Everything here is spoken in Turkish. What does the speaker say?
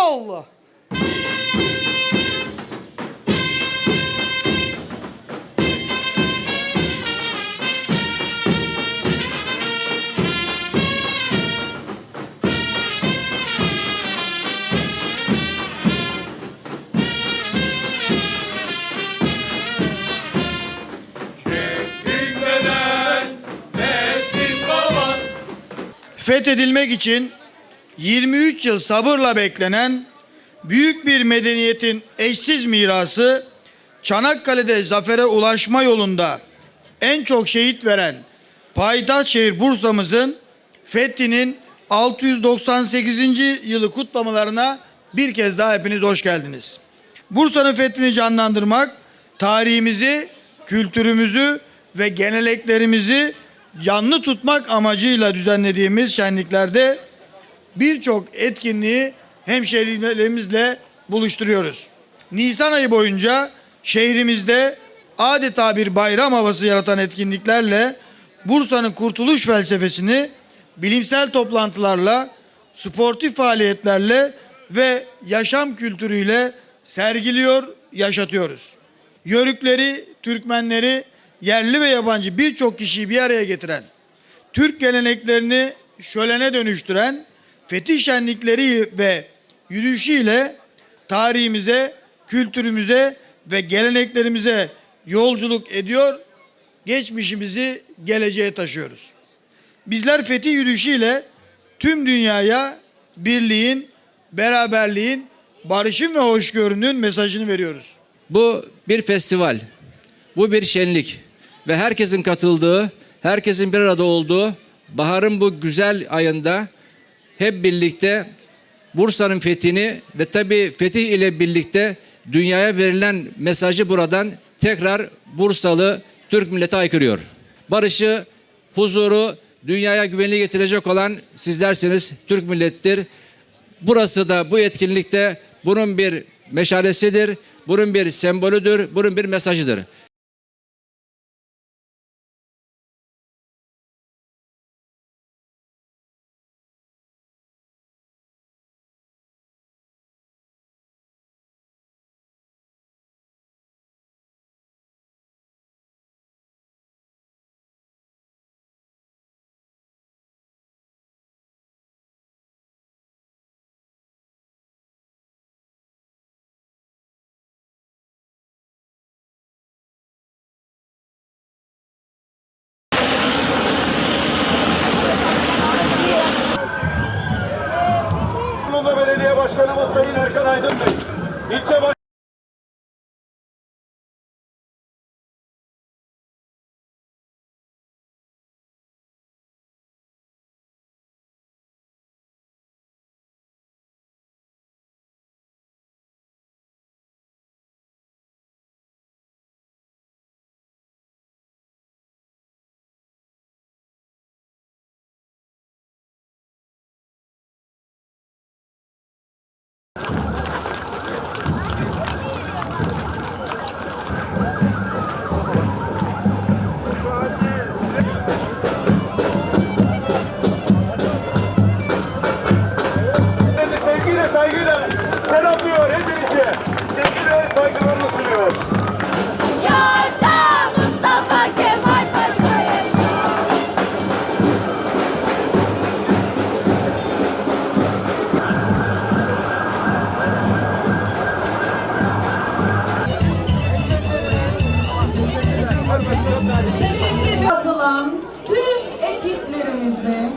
Allah. Fethedilmek için 23 yıl sabırla beklenen büyük bir medeniyetin eşsiz mirası Çanakkale'de zafere ulaşma yolunda en çok şehit veren payitaht şehir Bursa'mızın fethinin 698. yılı kutlamalarına bir kez daha hepiniz hoş geldiniz. Bursa'nın fethini canlandırmak, tarihimizi, kültürümüzü ve geleneklerimizi canlı tutmak amacıyla düzenlediğimiz şenliklerde birçok etkinliği hemşehrilerimizle buluşturuyoruz. Nisan ayı boyunca şehrimizde adeta bir bayram havası yaratan etkinliklerle Bursa'nın kurtuluş felsefesini bilimsel toplantılarla, sportif faaliyetlerle ve yaşam kültürüyle sergiliyor, yaşatıyoruz. Yörükleri, Türkmenleri, yerli ve yabancı birçok kişiyi bir araya getiren, Türk geleneklerini şölene dönüştüren fetih şenlikleri ve yürüyüşüyle tarihimize, kültürümüze ve geleneklerimize yolculuk ediyor, geçmişimizi geleceğe taşıyoruz. Bizler fetih yürüyüşüyle tüm dünyaya birliğin, beraberliğin, barışın ve hoşgörünün mesajını veriyoruz. Bu bir festival. Bu bir şenlik. Ve herkesin katıldığı, herkesin bir arada olduğu baharın bu güzel ayında hep birlikte Bursa'nın fethini ve tabi fetih ile birlikte dünyaya verilen mesajı buradan tekrar Bursalı Türk milleti aykırıyor. Barışı, huzuru, dünyaya güvenliği getirecek olan sizlersiniz, Türk millettir. Burası da bu etkinlikte bunun bir meşalesidir, bunun bir sembolüdür, bunun bir mesajıdır. আয়োজন নেই selamlıyor hepinizi. Sevgi ve saygılarını sunuyor. Yaşa Mustafa Kemal Paşa yaşa. Teşekkür ediyorum. Katılan tüm ekiplerimize